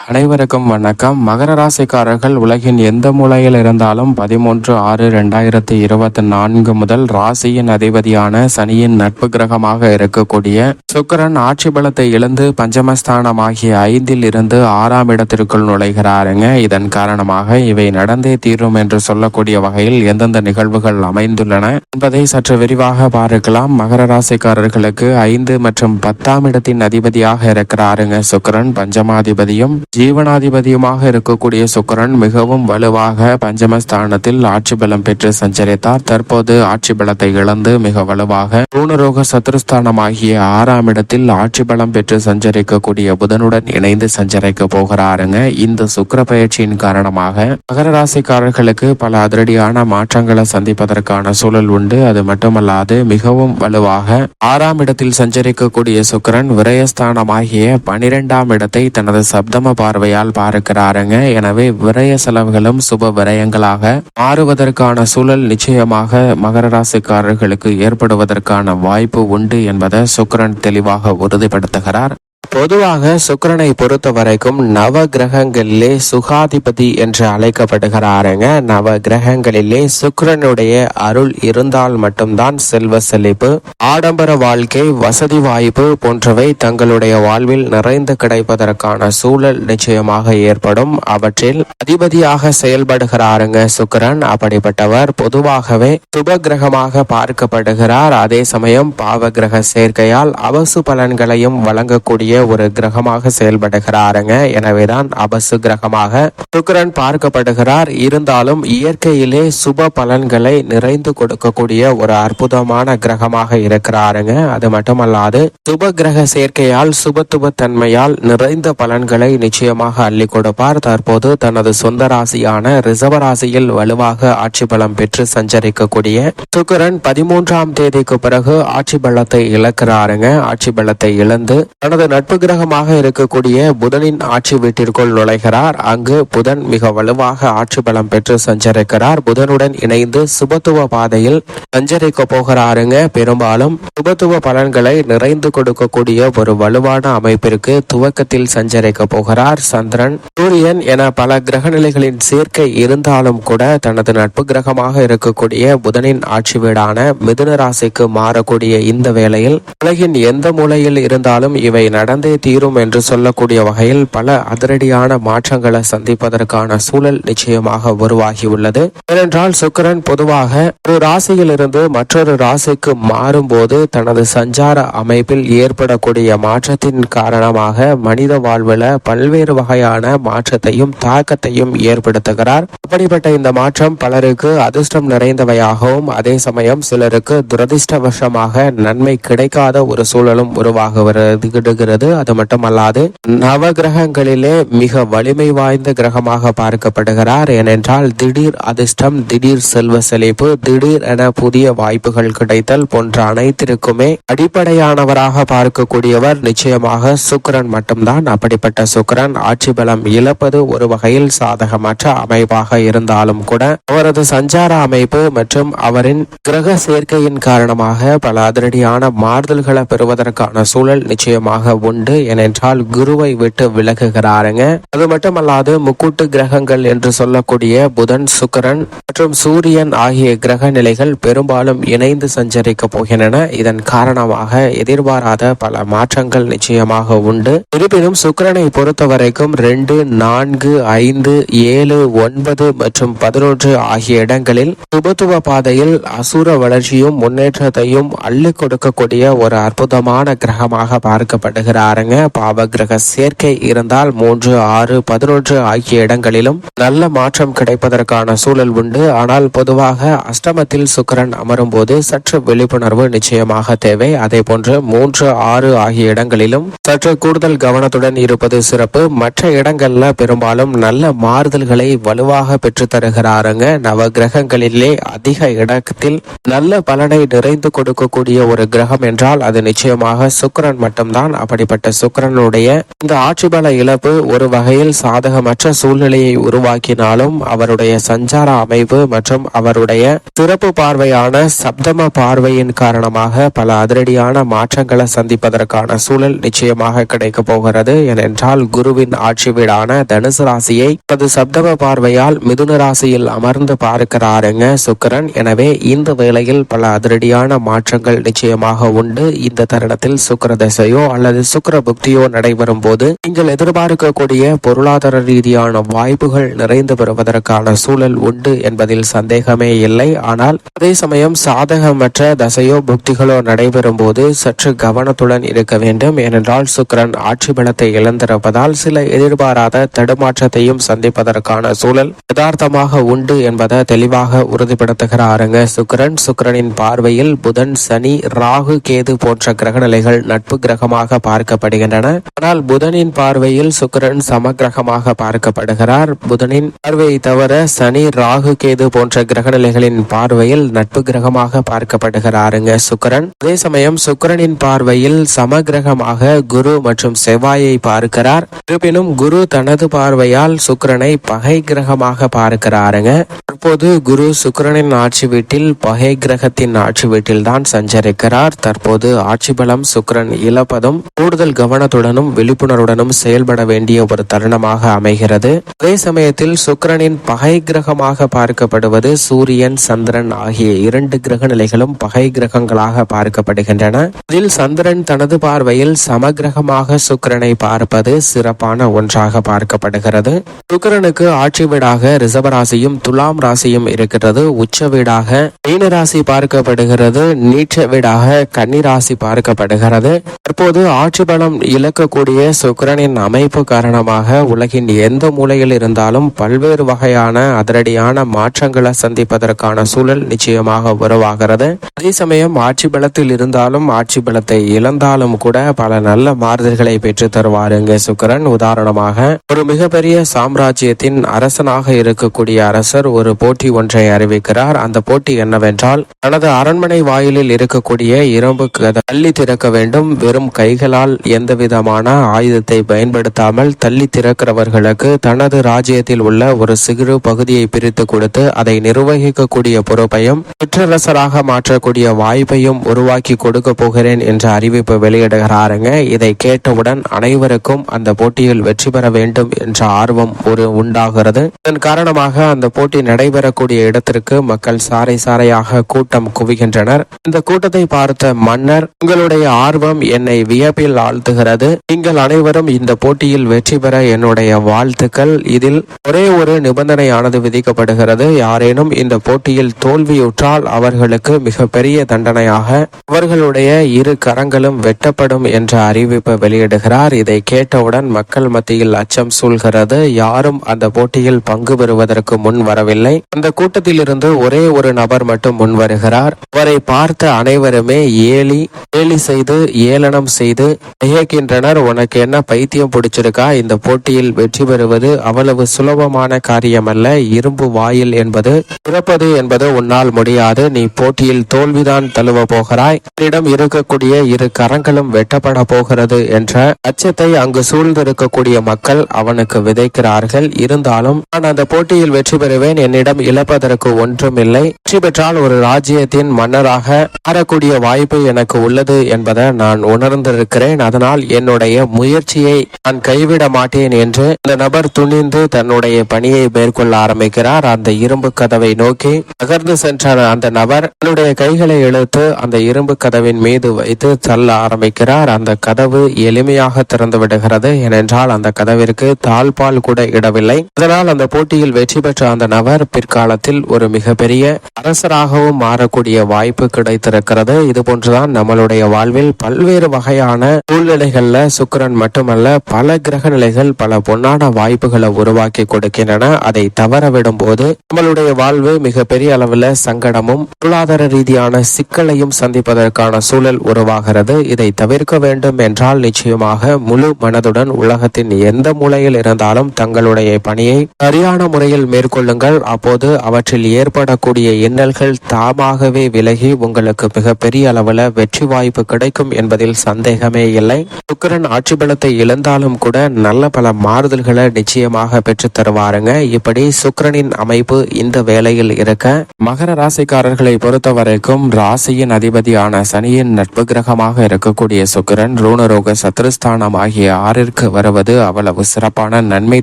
அனைவருக்கும் வணக்கம். மகர ராசிக்காரர்கள் உலகின் எந்த மூலையில் இருந்தாலும் பதிமூன்று ஆறு ரெண்டாயிரத்தி இருபத்தி நான்கு முதல் ராசியின் அதிபதியான சனியின் நட்பு கிரகமாக இருக்கக்கூடிய சுக்கரன் ஆட்சி பலத்தை இழந்து பஞ்சமஸ்தானமாகிய ஐந்தில் இருந்து ஆறாம் இடத்திற்குள் நுழைகிறாருங்க. இதன் காரணமாக இவை நடந்தே தீரும் என்று சொல்லக்கூடிய வகையில் எந்தெந்த நிகழ்வுகள் அமைந்துள்ளன என்பதை சற்று விரிவாக பார்க்கலாம். மகர ராசிக்காரர்களுக்கு ஐந்து மற்றும் பத்தாம் இடத்தின் அதிபதியாக இருக்கிறாருங்க சுக்கரன். பஞ்சமாதிபதியும் ஜீவனாதிபதியுமாக இருக்கக்கூடிய சுக்கிரன் மிகவும் வலுவாக பஞ்சமஸ்தானத்தில் ஆட்சி பலம் பெற்று சஞ்சரித்தார். தற்போது ஆட்சி பலத்தை இழந்து மிக வலுவாக பூனரோக சத்ருஸ்தானமாகிய ஆறாம் இடத்தில் ஆட்சி பலம் பெற்று சஞ்சரிக்கக்கூடிய புதனுடன் இணைந்து சஞ்சரிக்க போகிறாருங்க. இந்த சுக்கிர பயிற்சியின் காரணமாக மகர ராசிக்காரர்களுக்கு பல அதிரடியான மாற்றங்களை சந்திப்பதற்கான சூழல் உண்டு. அது மட்டுமல்லாது மிகவும் வலுவாக ஆறாம் இடத்தில் சஞ்சரிக்கக்கூடிய சுக்கிரன் விரயஸ்தானமாகிய பனிரெண்டாம் இடத்தை தனது சப்தம பார்வையால் பார்க்கிறாருங்க. எனவே விரய செலவுகளும் சுப விரயங்களாக மாறுவதற்கான சூழல் நிச்சயமாக மகர ராசிக்காரர்களுக்கு ஏற்படுவதற்கான வாய்ப்பு உண்டு என்பதை சுக்கிரன் தெளிவாக உறுதிப்படுத்துகிறார். பொதுவாக சுக்கிரனை பொறுத்த வரைக்கும் நவ கிரகங்களிலே சுகாதிபதி என்று அழைக்கப்படுகிறாருங்க. நவ கிரகங்களிலே சுக்கரனுடைய அருள் இருந்தால் மட்டும்தான் செல்வ செழிப்பு ஆடம்பர வாழ்க்கை வசதி வாய்ப்பு போன்றவை தங்களுடைய வாழ்வில் நிறைந்து கிடைப்பதற்கான சூழல் நிச்சயமாக ஏற்படும். அவற்றில் அதிபதியாக செயல்படுகிறாருங்க சுக்கிரன். அப்படிப்பட்டவர் பொதுவாகவே சுப கிரகமாக பார்க்கப்படுகிறார். அதே சமயம் பாவ கிரக சேர்க்கையால் அவசு பலன்களையும் வழங்கக்கூடிய ஒரு கிரகமாக செயல்படுகிறாருங்க. எனவேதான் அபசு கிரகமாக சுக்கரன் பார்க்கப்படுகிறார். இருந்தாலும் இயற்கையிலே சுப பலன்களை நிறைந்து கொடுக்கக்கூடிய ஒரு அற்புதமான கிரகமாக இருக்கிறாருங்க. அது மட்டுமல்லாது சுப கிரக சேர்க்கையால் சுபத்துவ தன்மையால் நிறைந்த பலன்களை நிச்சயமாக அள்ளி கொடுப்பார். தற்போது தனது சொந்த ராசியான ரிசவ ராசியில் வலுவாக ஆட்சி பலம் பெற்று சஞ்சரிக்கக்கூடிய சுக்கரன் பதிமூன்றாம் தேதிக்கு பிறகு ஆட்சி பலத்தை இழக்கிறாருங்க. ஆட்சி பலத்தை இழந்து தனது நட்பு கிரகமாக இருக்கக்கூடிய புதனின் ஆட்சி வீட்டிற்குள் நுழைகிறார். அங்கு புதன் மிக வலுவாக ஆட்சி பலம் பெற்று சஞ்சரிக்கிறார். புதனுடன் இணைந்து சுபத்துவ பாதையில் சஞ்சரிக்க போகிறாருங்க. பெரும்பாலும் சுபத்துவ பலன்களை நிறைந்து கொடுக்கக்கூடிய ஒரு வலுவான அமைப்பிற்கு துவக்கத்தில் சஞ்சரிக்க போகிறார். சந்திரன் சூரியன் என பல கிரகநிலைகளின் சேர்க்கை இருந்தாலும் கூட தனது நட்பு கிரகமாக இருக்கக்கூடிய புதனின் ஆட்சி வீடான மிதுன ராசிக்கு மாறக்கூடிய இந்த வேளையில் உலகின் எந்த மூலையில் இருந்தாலும் இவை நட நடந்தே தீரும் என்று சொல்லக்கூடிய வகையில் பல அதிரடியான மாற்றங்களை சந்திப்பதற்கான சூழல் நிச்சயமாக உருவாகியுள்ளது. ஏனென்றால் சுக்கிரன் பொதுவாக ஒரு ராசியிலிருந்து மற்றொரு ராசிக்கு மாறும்போது தனது சஞ்சார அமைப்பில் ஏற்படக்கூடிய மாற்றத்தின் காரணமாக மனித வாழ்வில் பல்வேறு வகையான மாற்றத்தையும் தாக்கத்தையும் ஏற்படுத்துகிறார். அப்படிப்பட்ட இந்த மாற்றம் பலருக்கு அதிர்ஷ்டம் நிறைந்தவையாகவும் அதே சமயம் சிலருக்கு துரதிர்ஷ்டவசமாக நன்மை கிடைக்காத ஒரு சூழலும் உருவாக வருகிறது அது மட்டுமல்லாது நவ கிரகங்களிலே மிக வலிமை வாய்ந்த கிரகமாக பார்க்கப்படுகிறார். ஏனென்றால் திடீர் அதிர்ஷ்டம் திடீர் செல்வ செழிப்பு திடீர் என புதிய வாய்ப்புகள் கிடைத்தல் போன்ற அனைத்திற்குமே அடிப்படையானவராக பார்க்கக்கூடியவர் நிச்சயமாக சுக்கிரன் மட்டும்தான். அப்படிப்பட்ட சுக்கிரன் ஆட்சி பலம் இழப்பது ஒரு வகையில் சாதகமற்ற அமைப்பாக இருந்தாலும் கூட அவரது சஞ்சார அமைப்பு மற்றும் அவரின் கிரக சேர்க்கையின் காரணமாக பல அதிரடியான மாறுதல்களை பெறுவதற்கான சூழல் நிச்சயமாக உண்டு. ஏனென்றால் குருவை விட்டு விலகுகிறாருங்க. அது மட்டுமல்லாது முக்கூட்டு கிரகங்கள் என்று சொல்லக்கூடிய புதன் சுக்கிரன் மற்றும் சூரியன் ஆகிய கிரக நிலைகள் பெரும்பாலும் இணைந்து சஞ்சரிக்க போகின்றன. இதன் காரணமாக எதிர்பாராத பல மாற்றங்கள் நிச்சயமாக உண்டு. இருப்பினும் சுக்கிரனை பொறுத்த வரைக்கும் ரெண்டு நான்கு ஐந்து ஏழு ஒன்பது மற்றும் பதினொன்று ஆகிய இடங்களில் சுபத்துவ பாதையில் அசுர வளர்ச்சியும் முன்னேற்றத்தையும் அள்ளி கொடுக்கக்கூடிய ஒரு அற்புதமான கிரகமாக பார்க்கப்படுகிறார். பாருங்க. பாவகிரக சேர்க்கை இருந்தால் மூன்று ஆறு பதினொன்று ஆகிய இடங்களிலும் நல்ல மாற்றம் கிடைப்பதற்கான சூழல் உண்டு. ஆனால் பொதுவாக அஷ்டமத்தில் சுக்கரன் அமரும் போது சற்று விழிப்புணர்வு நிச்சயமாக தேவை. அதே போன்று மூன்று ஆறு ஆகிய இடங்களிலும் சற்று கூடுதல் கவனத்துடன் இருப்பது சிறப்பு. மற்ற இடங்கள்ல பெரும்பாலும் நல்ல மாறுதல்களை வலுவாக பெற்று தருகிறாருங்க. நவ கிரகங்களிலே அதிக இடத்தில் நல்ல பலனை நிறைந்து கொடுக்கக்கூடிய ஒரு கிரகம் என்றால் அது நிச்சயமாக சுக்கரன் மட்டும்தான். அப்படிப்பட்ட ஏற்பட்ட சுக்கரனுடைய இந்த ஆட்சி பல இழப்பு ஒரு வகையில் சாதகமற்ற சூழ்நிலையை உருவாக்கினாலும் அவருடைய சஞ்சார அமைப்பு மற்றும் அவருடைய சிறப்பு பார்வையான சப்தம பார்வையின் காரணமாக பல அதிரடியான மாற்றங்களை சந்திப்பதற்கான சூழல் நிச்சயமாக கிடைக்க போகிறது. ஏனென்றால் குருவின் ஆட்சி வீடான தனுசு ராசியை தனது சப்தம பார்வையால் மிதுன ராசியில் அமர்ந்து பார்க்கிறாருங்க சுக்கிரன். எனவே இந்த வேளையில் பல அதிரடியான மாற்றங்கள் நிச்சயமாக உண்டு. இந்த தருணத்தில் சுக்கர தசையோ அல்லது சுக்கிர புக்தியோ நடைபெறும் போது நீங்கள் எதிர்பார்க்கக்கூடிய பொருளாதார ரீதியான வாய்ப்புகள் நிறைந்து பெறுவதற்கான சூழல் உண்டு என்பதில் சந்தேகமே இல்லை. ஆனால் அதே சமயம் சாதகமற்ற தசையோ புக்திகளோ நடைபெறும் போது சற்று கவனத்துடன் இருக்க வேண்டும். ஏனென்றால் சுக்கிரன் ஆட்சி பலத்தை இழந்திருப்பதால் சில எதிர்பாராத தடுமாற்றத்தையும் சந்திப்பதற்கான சூழல் யதார்த்தமாக உண்டு என்பதை தெளிவாக உறுதிப்படுத்துகிறாருங்க சுக்கரன். சுக்கரனின் பார்வையில் புதன் சனி ராகு கேது போன்ற கிரகநிலைகள் நட்பு கிரகமாக பார்க்க பார்க்கப்படுகின்றன. ஆனால் புதனின் பார்வையில் சுக்கரன் சமகிரகமாக பார்க்கப்படுகிறார். புதனின் பார்வையை தவிர சனி ராகு கேது போன்ற கிரகநிலைகளின் பார்வையில் நட்பு கிரகமாக பார்க்கப்படுகிறாருங்க சுக்கரன். அதே சமயம் சுக்கரனின் பார்வையில் சமகிரகமாக குரு மற்றும் செவ்வாயை பார்க்கிறார். இருப்பினும் குரு தனது பார்வையால் சுக்கரனை பகை கிரகமாக பார்க்கிறாருங்க. தற்போது குரு சுக்கரனின் ஆட்சி வீட்டில் பகை கிரகத்தின் ஆட்சி வீட்டில் தான் சஞ்சரிக்கிறார். தற்போது ஆட்சி பலம் சுக்கரன் இழப்பதும் கூடுதல் கூடுதல் கவனத்துடனும் விழிப்புணர்வுடனும் செயல்பட வேண்டிய ஒரு தருணமாக அமைகிறது. அதே சமயத்தில் சுக்கரனின் பகை கிரகமாக பார்க்கப்படுவது சூரியன் சந்திரன் ஆகிய இரண்டு கிரக நிலைகளும் பகை கிரகங்களாக பார்க்கப்படுகின்றன. இதில் சந்திரன் தனது பார்வையில் சமகிரகமாக சுக்கரனை பார்ப்பது சிறப்பான ஒன்றாக பார்க்கப்படுகிறது. சுக்கரனுக்கு ஆட்சி வீடாக ரிஷபராசியும் துலாம் ராசியும் இருக்கிறது. உச்ச வீடாக மீன ராசி பார்க்கப்படுகிறது. நீச்ச வீடாக கன்னி ராசி பார்க்கப்படுகிறது. தற்போது ஆட்சி பலம் இழக்கக்கூடிய சுக்கிரனின் அமைப்பு காரணமாக உலகின் எந்த மூலையில் இருந்தாலும் பல்வேறு வகையான அதிரடியான மாற்றங்களை சந்திப்பதற்கான சூழல் நிச்சயமாக உருவாகிறது. அதே சமயம் ஆட்சி பலத்தில் இருந்தாலும் ஆட்சி பலத்தை இழந்தாலும் கூட பல நல்ல மாறுதல்களை பெற்று தருவாருங்க சுக்கிரன். உதாரணமாக ஒரு மிகப்பெரிய சாம்ராஜ்யத்தின் அரசனாக இருக்கக்கூடிய அரசர் ஒரு போட்டி ஒன்றை அறிவிக்கிறார். அந்த போட்டி என்னவென்றால் தனது அரண்மனை வாயிலில் இருக்கக்கூடிய இரும்பு கதை தள்ளி திறக்க வேண்டும். வெறும் கைகளால் எந்த விதமான ஆயுதத்தை பயன்படுத்தாமல் தள்ளி திறக்கிறவர்களுக்கு தனது ராஜ்யத்தில் உள்ள ஒரு சிறு பகுதியை பிரித்து கொடுத்து அதை நிர்வகிக்கக்கூடிய பொறுப்பையும் சிற்றரசராக மாற்றக்கூடிய வாய்ப்பையும் உருவாக்கி கொடுக்க போகிறேன் என்ற அறிவிப்பு வெளியிடுகிறாருங்க. இதை கேட்டவுடன் அனைவருக்கும் அந்த போட்டியில் வெற்றி பெற வேண்டும் என்ற ஆர்வம் ஒரு உண்டாகிறது. இதன் காரணமாக அந்த போட்டி நடைபெறக்கூடிய இடத்திற்கு மக்கள் சாறை சாறையாக கூட்டம் குவிகின்றனர். இந்த கூட்டத்தை பார்த்த மன்னர் உங்களுடைய ஆர்வம் என்னை வியப்பில் ஆழ்த்துகிறது நீங்கள் அனைவரும் இந்த போட்டியில் வெற்றி பெற என்னுடைய வாழ்த்துக்கள். இதில் ஒரே ஒரு நிபந்தனையானது விதிக்கப்படுகிறது. யாரேனும் இந்த போட்டியில் தோல்வியுற்றால் அவர்களுக்கு மிகப்பெரிய தண்டனையாக அவர்களுடைய இரு கரங்களும் வெட்டப்படும் என்ற அறிவிப்பை வெளியிடுகிறார். இதை கேட்டவுடன் மக்கள் மத்தியில் அச்சம் சூழ்கிறது. யாரும் அந்த போட்டியில் பங்கு பெறுவதற்கு முன் வரவில்லை. அந்த கூட்டத்திலிருந்து ஒரே ஒரு நபர் மட்டும் முன் வருகிறார். அவரை பார்த்த அனைவருமே ஏலி ஏலி செய்து ஏளனம் செய்து இயக்கின்றனர். உனக்கு என்ன பைத்தியம் பிடிச்சிருக்கா? இந்த போட்டியில் வெற்றி பெறுவது அவ்வளவு சுலபமான காரியமல்ல. இரும்பு வாயில் என்பது பிறப்பது என்பது உன்னால் முடியாது. நீ போட்டியில் தோல்விதான் தழுவ போகிறாய். உன்னிடம் இருக்கக்கூடிய இரு கரங்களும் வெட்டப்பட போகிறது என்ற அச்சத்தை அங்கு சூழ்ந்திருக்கக்கூடிய மக்கள் அவனுக்கு விதைக்கிறார்கள். இருந்தாலும் நான் அந்த போட்டியில் வெற்றி பெறுவேன். என்னிடம் இழப்பதற்கு ஒன்றும் இல்லை வெற்றி பெற்றால் ஒரு ராஜ்யத்தின் மன்னராக மாறக்கூடிய வாய்ப்பு எனக்கு உள்ளது என்பதை நான் உணர்ந்திருக்கிறேன். அதனால் என்னுடைய முயற்சியை நான் கைவிட மாட்டேன் என்று அந்த நபர் துணிந்து தன்னுடைய பணியை மேற்கொள்ள ஆரம்பிக்கிறார். அந்த இரும்பு கதவை நோக்கி நகர்ந்து சென்ற அந்த நபர் தன்னுடைய கைகளை இழுத்து அந்த இரும்பு கதவின் மீது வைத்து தள்ள ஆரம்பிக்கிறார். அந்த கதவு எளிமையாக திறந்து விடுகிறது. ஏனென்றால் அந்த கதவிற்கு தாழ்பால் கூட இடவில்லை. இதனால் அந்த போட்டியில் வெற்றி பெற்ற அந்த நபர் பிற்காலத்தில் ஒரு மிகப்பெரிய அரசராகவும் மாறக்கூடிய வாய்ப்பு கிடைத்திருக்கிறது. இது போன்றுதான் நம்மளுடைய வாழ்வில் பல்வேறு வகையான சூழ்நிலைகளில் சுக்கிரன் மட்டுமல்ல பல கிரக நிலைகள் பல பொன்னான வாய்ப்புகளை உருவாக்கி கொடுக்கின்றன. அதை தவற விடும் போது நம்மளுடைய வாழ்வு மிகப்பெரிய அளவில் சங்கடமும் பொருளாதார ரீதியான சிக்கலையும் சந்திப்பதற்கான சூழல் உருவாகிறது. இதை தவிர்க்க வேண்டும் என்றால் நிச்சயமாக முழு மனதுடன் உலகத்தின் எந்த மூலையில் இருந்தாலும் தங்களுடைய பணியை சரியான முறையில் மேற்கொள்ளுங்கள். அப்போது அவற்றில் ஏற்படக்கூடிய இன்னல்கள் தாமாகவே விலகி உங்களுக்கு மிகப்பெரிய அளவில் வெற்றி வாய்ப்பு கிடைக்கும் என்பதில் சந்தேகமே இல்லை. இல்லை. சுக்கரன் ஆட்சி பலத்தை இழந்தாலும் கூட நல்ல பல மாறுதல்களை நிச்சயமாக பெற்று தருவாருங்க. இப்படி சுக்கரனின் அமைப்பு இந்த வேளையில் இருக்க மகர ராசிக்காரர்களை பொறுத்த வரைக்கும் ராசியின் அதிபதியான சனியின் நட்பு கிரகமாக இருக்கக்கூடிய சுக்கரன் ரூணரோக சத்ருஸ்தானம் ஆகிய ஆறிற்கு வருவது அவ்வளவு சிறப்பான நன்மை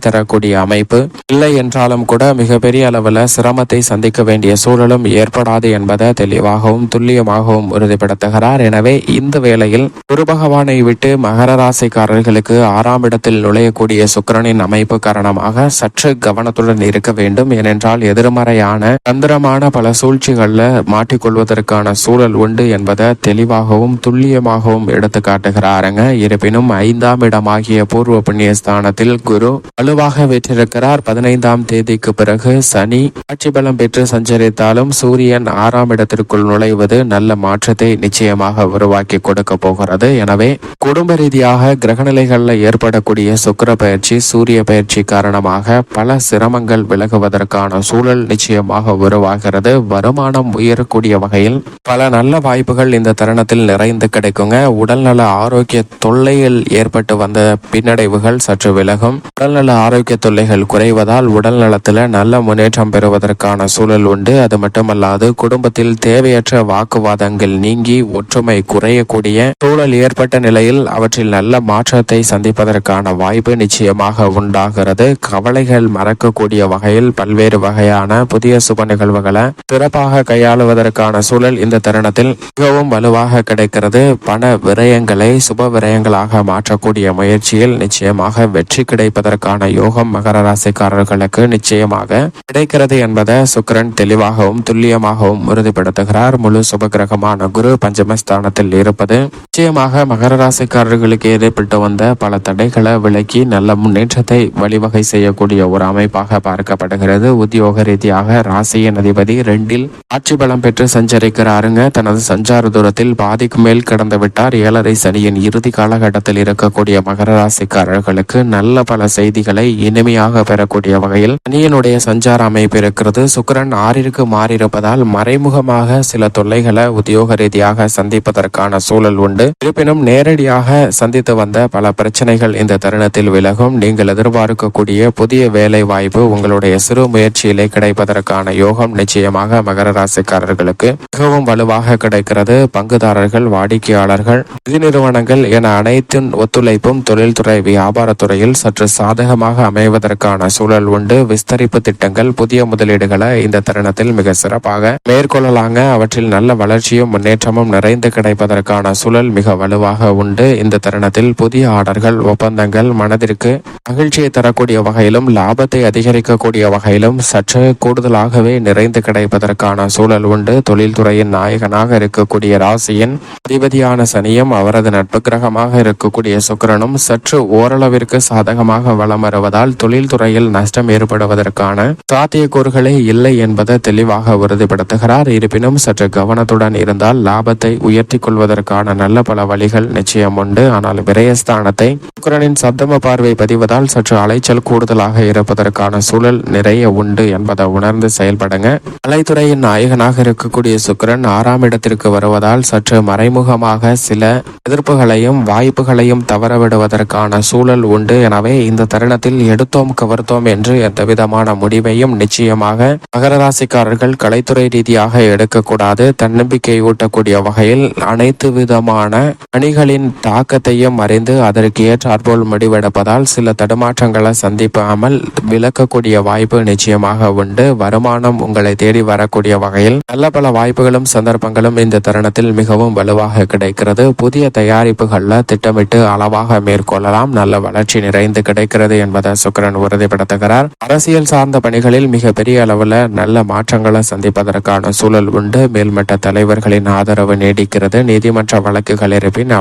தரக்கூடிய அமைப்பு. இல்லை என்றாலும் கூட மிகப்பெரிய அளவில் சிரமத்தை சந்திக்க வேண்டிய சூழலும் ஏற்படாது என்பதை தெளிவாகவும் துல்லியமாகவும் உறுதிப்படுத்துகிறார். எனவே இந்த வேளையில் குரு பகவானை விட்டு மகர ராசிக்காரர்களுக்கு ஆறாம் இடத்தில் நுழையக்கூடிய சுக்கிரனின் அமைப்பு காரணமாக சற்று கவனத்துடன் இருக்க வேண்டும். ஏனென்றால் எதிர்மறையான தந்திரமான பல சூழ்ச்சிகளில் மாட்டிக்கொள்வதற்கான சூழல் உண்டு என்பதை தெளிவாகவும் துல்லியமாகவும் எடுத்து காட்டுகிறாருங்க. இருப்பினும் ஐந்தாம் இடமாகிய பூர்வ புண்ணிய ஸ்தானத்தில் குரு வலுவாக வெற்றிருக்கிறார். பதினைந்தாம் தேதிக்கு பிறகு சனி ஆட்சி பலம் பெற்று சஞ்சரித்தாலும் சூரியன் ஆறாம் இடத்திற்குள் நுழைவது நல்ல மாற்றத்தை நிச்சயமாக உருவாக்கி கொடுக்க போகிறது. எனவே குடும்ப ரீதியாக கிரகநிலைகளில் ஏற்படக்கூடிய சுக்கிர பயிற்சி சூரிய பயிற்சி காரணமாக பல சிரமங்கள் விலகுவதற்கான சூழல் நிச்சயமாக உருவாகிறது. வருமானம் உயரக்கூடிய வகையில் பல நல்ல வாய்ப்புகள் இந்த தருணத்தில் நிறைந்து கிடைக்குங்க. உடல்நல ஆரோக்கிய தொல்லையில் ஏற்பட்டு வந்த பின்னடைவுகள் சற்று விலகும். உடல்நல ஆரோக்கிய தொல்லைகள் குறைவதால் உடல் நலத்தில் நல்ல முன்னேற்றம் பெறுவதற்கான சூழல் உண்டு. அது மட்டுமல்லாது குடும்பத்தில் தேவையற்ற வாக்குவாதங்கள் நீங்கி ஒற்றுமை குறையக்கூடிய சூழல் ஏற்பட்ட நிலை நிலையில் அவற்றில் நல்ல மாற்றத்தை சந்திப்பதற்கான வாய்ப்பு நிச்சயமாக உண்டாகிறது. கவலைகள் மறக்கக்கூடிய வகையில் பல்வேறு வகையான புதிய சுப நிகழ்வுகளை சிறப்பாக கையாளுவதற்கான சூழல் இந்த தருணத்தில் மிகவும் வலுவாக கிடைக்கிறது. பண விரயங்களை சுப விரயங்களாக மாற்றக்கூடிய முயற்சியில் நிச்சயமாக வெற்றி கிடைப்பதற்கான யோகம் மகர ராசிக்காரர்களுக்கு நிச்சயமாக கிடைக்கிறது என்பதை சுக்கிரன் தெளிவாகவும் துல்லியமாகவும் உறுதிப்படுத்துகிறார். முழு சுபகிரகமான குரு பஞ்சமஸ்தானத்தில் இருப்பது நிச்சயமாக மகர ராசிக்காரர்களுக்கு ஏற்பட்டு வந்த பல தடைகளை விலக்கி நல்ல முன்னேற்றத்தை வழிவகை செய்யக்கூடிய ஒரு அமைப்பாக பார்க்கப்படுகிறது. உத்தியோக ரீதியாக ராசியின் அதிபதி ரெண்டில் ஆட்சி பலம் பெற்று சஞ்சரிக்கிறாருங்க. தனது சஞ்சார தூரத்தில் பாதிக்கு மேல் கடந்து விட்டார். ஏழரை சனியின் இறுதி காலகட்டத்தில் இருக்கக்கூடிய மகர ராசிக்காரர்களுக்கு நல்ல பல செய்திகளை இனிமையாக பெறக்கூடிய வகையில் சனியனுடைய சஞ்சார அமைப்பு இருக்கிறது. சுக்கரன் ஆறிற்கு மாறியிருப்பதால் மறைமுகமாக சில தொல்லைகளை உத்தியோக ரீதியாக சந்திப்பதற்கான சூழல் உண்டு. இருப்பினும் நேரடி நேரடியாக சந்தித்து வந்த பல பிரச்சனைகள் இந்த தருணத்தில் விலகும். நீங்கள் எதிர்பார்க்கக்கூடிய புதிய வேலை வாய்ப்பு உங்களுடைய சிறு முயற்சியிலே கிடைப்பதற்கான யோகம் நிச்சயமாக மகர ராசிக்காரர்களுக்கு மிகவும் வலுவாக கிடைக்கிறது. பங்குதாரர்கள் வாடிக்கையாளர்கள் நிதி நிறுவனங்கள் என அனைத்தின் ஒத்துழைப்பும் தொழில்துறை வியாபாரத்துறையில் சற்று சாதகமாக அமைவதற்கான சூழல் உண்டு. விஸ்தரிப்பு திட்டங்கள் புதிய முதலீடுகளை இந்த தருணத்தில் மிக சிறப்பாக மேற்கொள்ளலாங்க. அவற்றில் நல்ல வளர்ச்சியும் முன்னேற்றமும் நிறைந்து கிடைப்பதற்கான சூழல் மிக வலுவாக உண்டு. இந்த தருணத்தில் புதிய ஆர்டர்கள் ஒப்பந்தங்கள் மனதிற்கு மகிழ்ச்சியை தரக்கூடிய வகையிலும் லாபத்தை அதிகரிக்கக்கூடிய வகையிலும் சற்று கூடுதலாகவே நிறைந்து கிடைப்பதற்கான சூழல் உண்டு. தொழில்துறையின் நாயகனாக இருக்கக்கூடிய ராசியின் அதிபதியான சனியும் அவரது நட்பு கிரகமாக இருக்கக்கூடிய சுக்கிரனும் சற்று ஓரளவிற்கு சாதகமாக வலம் வருவதால் தொழில்துறையில் நஷ்டம் ஏற்படுவதற்கான சாத்தியக்கூறுகளே இல்லை என்பதை தெளிவாக உறுதிப்படுத்துகிறார். இருப்பினும் சற்று கவனத்துடன் இருந்தால் லாபத்தை உயர்த்தி கொள்வதற்கான நல்ல பல வழிகள் நிச்சயம் உண்டு. ஆனால் விரயஸ்தானத்தை சுக்கிரனின் சப்தம பார்வை பதிவதால் சற்று அலைச்சல் கூடுதலாக இருப்பதற்கான சூழல் நிறைய உண்டு என்பதை உணர்ந்து செயல்படுங்க. கலைத்துறையின் நாயகனாக இருக்கக்கூடிய சுக்கிரன் ஆறாம் இடத்திற்கு வருவதால் சற்று மறைமுகமாக சில எதிர்ப்புகளையும் வாய்ப்புகளையும் தவறவிடுவதற்கான சூழல் உண்டு. எனவே இந்த தருணத்தில் எடுத்தோம் கவர்த்தோம் என்று எந்தவிதமான முடிவையும் நிச்சயமாக மகர ராசிக்காரர்கள் கலைத்துறை ரீதியாக எடுக்கக்கூடாது. தன்னம்பிக்கை ஊட்டக்கூடிய வகையில் அனைத்து விதமான அணிகளின் தாக்கத்தையும் அறிந்து அதற்கு ஏற்றாற்போல் முடிவெடுப்பதால் சில தடுமாற்றங்களை சந்திப்பாமல் விளக்கக்கூடிய வாய்ப்பு நிச்சயமாக உண்டு. வருமானம் உங்களை தேடி வரக்கூடிய வகையில் நல்ல பல வாய்ப்புகளும் சந்தர்ப்பங்களும் இந்த தருணத்தில் மிகவும் வலுவாக கிடைக்கிறது. புதிய தயாரிப்புகள்ல திட்டமிட்டு அளவாக மேற்கொள்ளலாம். நல்ல வளர்ச்சி நிறைந்து கிடைக்கிறது என்பதை சுக்கிரன் உறுதிப்படுத்துகிறார். அரசியல் சார்ந்த பணிகளில் மிக பெரிய அளவுல நல்ல மாற்றங்களை சந்திப்பதற்கான சூழல் உண்டு. மேல்மட்ட தலைவர்களின் ஆதரவு நீடிக்கிறது. நீதிமன்ற வழக்குகள் இருப்பின்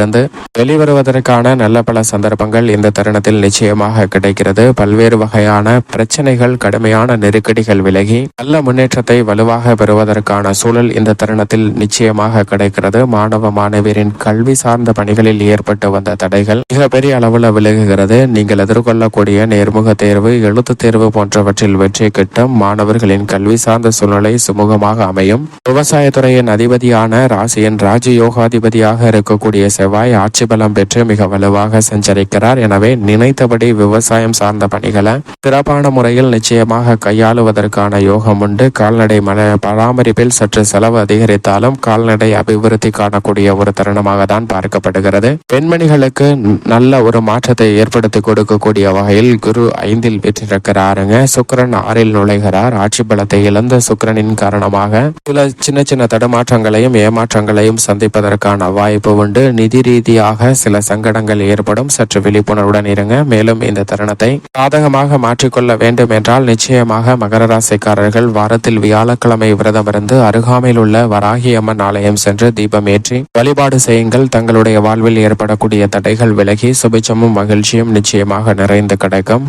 இருந்து வெளிவருவதற்கான நல்ல பல சந்தர்ப்பங்கள் இந்த தருணத்தில் நிச்சயமாக கிடைக்கிறது. பல்வேறு வகையான பிரச்சனைகள் கடுமையான நெருக்கடிகள் விலகி நல்ல முன்னேற்றத்தை வலுவாக பெறுவதற்கான சூழல் இந்த தருணத்தில் நிச்சயமாக கிடைக்கிறது. மாணவ மாணவியரின் கல்வி சார்ந்த பணிகளில் ஏற்பட்டு வந்த தடைகள் மிக பெரிய அளவில் விலகுகிறது. நீங்கள் எதிர்கொள்ளக்கூடிய நேர்முக தேர்வு எழுத்து தேர்வு போன்றவற்றில் வெற்றி கிட்டும் மாணவர்களின் கல்வி சார்ந்த சூழ்நிலை சுமூகமாக அமையும். விவசாயத்துறையின் அதிபதியான ராசியின் ராஜயோகாதிபதியாக இருக்கக்கூடிய செவ்வாய் செவ்வாய் ஆட்சி பலம் பெற்று மிக வலுவாக சஞ்சரிக்கிறார் எனவே நினைத்தபடி விவசாயம் சார்ந்த பணிகளை சிறப்பான முறையில் நிச்சயமாக கையாளுவதற்கான யோகம் உண்டு. கால்நடை மன பராமரிப்பில் சற்று செலவு அதிகரித்தாலும் கால்நடை அபிவிருத்தி காணக்கூடிய ஒரு தருணமாக தான் பார்க்கப்படுகிறது. பெண்மணிகளுக்கு நல்ல ஒரு மாற்றத்தை ஏற்படுத்தி கொடுக்கக்கூடிய வகையில் குரு ஐந்தில் பெற்றிருக்கிறாருங்க. சுக்கரன் ஆறில் நுழைகிறார். ஆட்சி பலத்தை இழந்த சுக்கிரனின் காரணமாக சில சின்ன சின்ன தடுமாற்றங்களையும் ஏமாற்றங்களையும் சந்திப்பதற்கான வாய்ப்பு உண்டு. நிதி ரீதியாக சில சங்கடங்கள் ஏற்படும். சற்று விழிப்புணர்வுடன் இருங்க. மேலும் இந்த தருணத்தை சாதகமாக மாற்றிக்கொள்ள வேண்டும் என்றால் நிச்சயமாக மகர ராசிக்காரர்கள் வாரத்தில் வியாழக்கிழமை விரதமிருந்து அருகாமையில் உள்ள வராகி அம்மன் ஆலயம் சென்று தீபம் ஏற்றி வழிபாடு செய்யுங்கள். தங்களுடைய வாழ்வில் ஏற்படக்கூடிய தடைகள் விலகி சுபிச்சமும் மகிழ்ச்சியும் நிச்சயமாக நிறைந்து கிடைக்கும்.